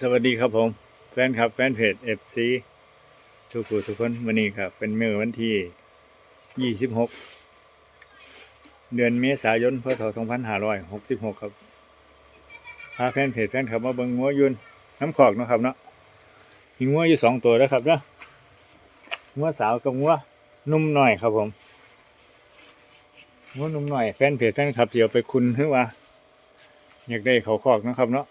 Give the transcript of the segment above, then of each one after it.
สวัสดีครับผม แฟนคลับแฟนเพจเอฟซีทุกผู้ทุกคนวันนี้ครับ เป็นเมื่อวันที่ 26 เดือนเมษายนพศ2566 ครับพาแฟนเพจแฟนคลับมาเบิ่งงัวยุนน้ำขอกนะครับเนาะมีงัวอยู่สองตัวแล้วครับเนาะงัวสาวกับงัวนุ่มหน่อยครับผมงัวนุ่มหน่อยแฟนเพจแฟนคลับเดี๋ยวไปคุณหรือว่า อยากได้เขาคอกนะครับเนาะ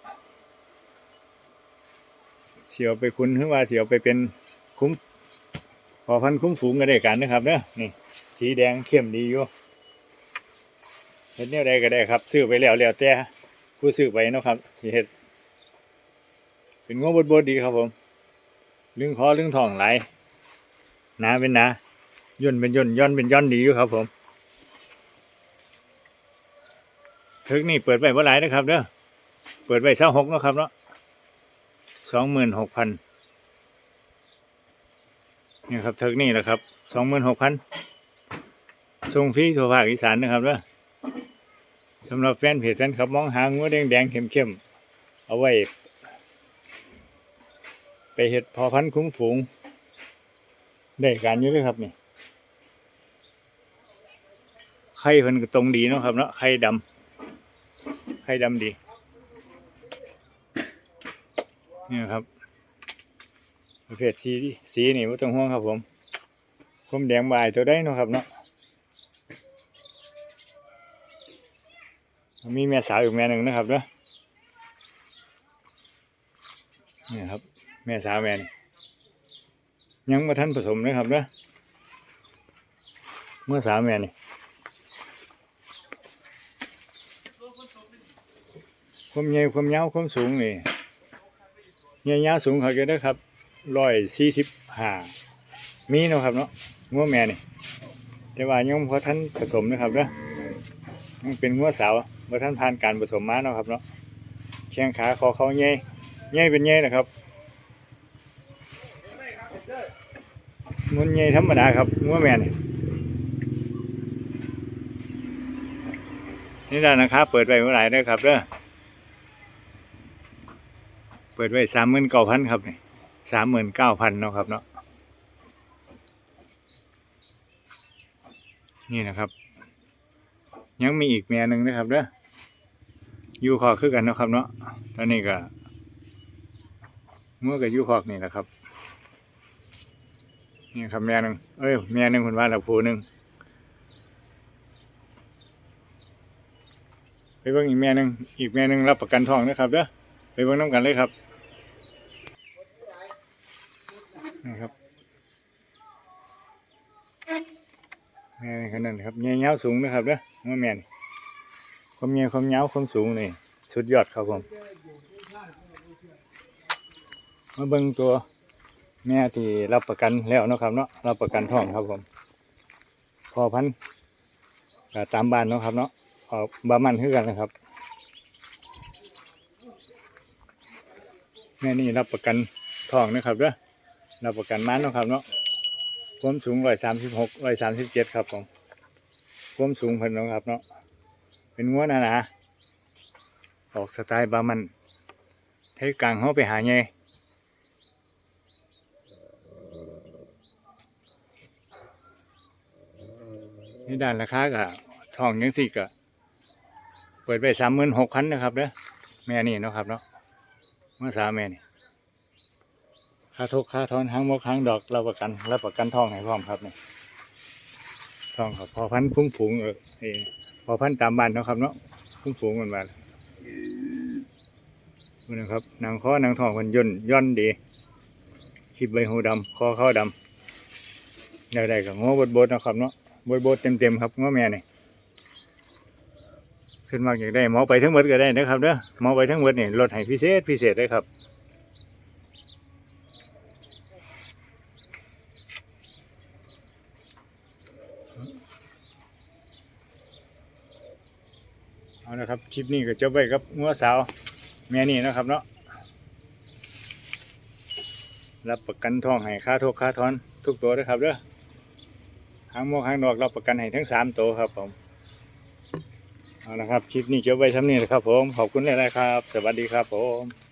เสียวไปคุณหรือว่าเสียวไปเป็นคุ้มพอพันคุ้มฝูงก็ได้กันนะครับเนอะนี่สีแดงเข้มดีอยู่เห็ดแนวใดก็ได้ครับ ซื้อไปแล้วแล้วแต่ผู้ซื้อไปเนาะครับสิเห็ดเป็นงวบดบดๆดีครับผมลึงคอลึงทองไหลหนาเป็นหนาย่นเป็นย่นย่อนเป็นย่อนดีอยู่ครับผมทึกนี่เปิดไปว่าหลายนะครับเด้อเปิดไปเช้าหกเนาะครับเนาะ องหมื่นหกพันนี่ครับเทิกนี่แหละครับสองหมื่นหกพันส่งฟรีทั่วภาคอีสานนะครับเด้อสำหรับแฟนเพจแฟนครับมองหางัวแดงแดงเข้มเข้มๆเอาไว้ ไปเห็ดพอพันคุ้มฝูง ได้การอยู่เลยครับนี่ไข่เพิ่นก็ตรงดีเนาะครับเนาะไข่ดำไข่ดำดี นี่ครับประเภทสีสีนี่ไม่ต้องห่วงครับผมคมแดงบายตัวได้นะครับเนาะมีแม่สาวอีกแม่หนึ่งนะครับเนาะนี่ครับ แม่สาวแม่นี่ยังมาท่านผสมนะครับเนาะเมื่อสาวแม่นี่ความใหญ่ความยาวความสูงนี่ เงี้ยๆสูงเขาจะได้ครับร้อยสี่สิบห้ามีเนาะครับเนาะงัวแม่นี่แต่ว่ายังพอท่านผสมนะครับเนาะยังเป็นงัวสาวพอท่านผ่านการผสมมาเนาะครับเนาะแข้งขาคอเขาเงี้ยเงี้ยเป็นเงี้ยนะครับมันเงี้ยธรรมดาครับงัวแม่นี่นี่ด้านนะครับ เปิดไปเมื่อไหร่ได้อครับเด้อ เปิดไว้สามหมื่นเก้าพันครับนี่สามหมื่นเก้าพันเนาะครับเนาะนี่นะครับ ยังมีอีกแม่หนึ่งนะครับเด้อยูคอกคือกันเนาะครับเนาะตอนนี้ก็เมื่อกับยูคอกนี่แหละครับนี่ครับแม่หนึ่งเอ้ยแม่หนึ่งคนว่าเราผูหนึ่งไปเบิ่งอีกแม่หนึ่งอีกแม่หนึ่งรับประกันทองนะครับเด้อ ไปเบิ่งน้ำกันเลยครับนะครับนี่ขนาดครับเงี้ยเงาวสูงนะครับเด้อว่าแม่นความเงี้ยความเงาวความสูงนี่สุดยอดครับผมมาเบิ่งตัวแม่ที่รับประกันแล้วนะครับเนาะรับประกันท้องครับผมพอพันตามบ้านเนาะครับเนาะออกบามันคือกันนะครับ ม่นี่รับประกันทองนะครับเด้อรับประกันมันนะครับเนาะความสูงร้อยสามสิบหกร้อยสามสิบเจ็ดครับผมความสูงเพิ่นนะครับเนาะเป็นงัวหนาหนาออกสไตล์บามันให้กลางเขาไปหาไงนี่ด้านราคาก็ทองยังสี่ก็เปิดไปสามหมื่นหกพันนะครับเด้อแม่นี่เนาะครับเนาะ มื่อสามแม่นี่ค่าทุกค่าทอนทั้งมดทั้งดอกรับประกันรับประกันทองให้พร้อมครับเนี่ยทองครับพอพันพุ่งฝูงเออพอพันตามบ้านเนาะครับเนาะพุ่งฝูงมันมาดูนะครับนางข้อนางทองมันย่นย่อนดีคลิปใบหูดำคอเข้าดำได้ได้กับง้อบดบดๆนะครับเนาะบดบดเต็มเต็มๆครับง้อแม่เนี่ย ขึ้นมากอยากได้หมอไปทั้งหมดก็ได้นะครับเด้อหมอไปทั้งหมดเนี่ลดให้พิเศษพิเศษได้ครับเอาละครับคลิปนี้ก็จบไว้กับงัวสาวแม่นี่นะครับเนาะรับประกันทองให้ค่าทุกค่าทอน ทุกตัวด้ครับเด้อหางมวกหางนอกรับประกันให้ทั้งสามตัวครับผม เอาละครับ คลิปนี้จบไว้ซ้ำนี้นะครับผม ขอบคุณหลายๆครับ สวัสดีครับผม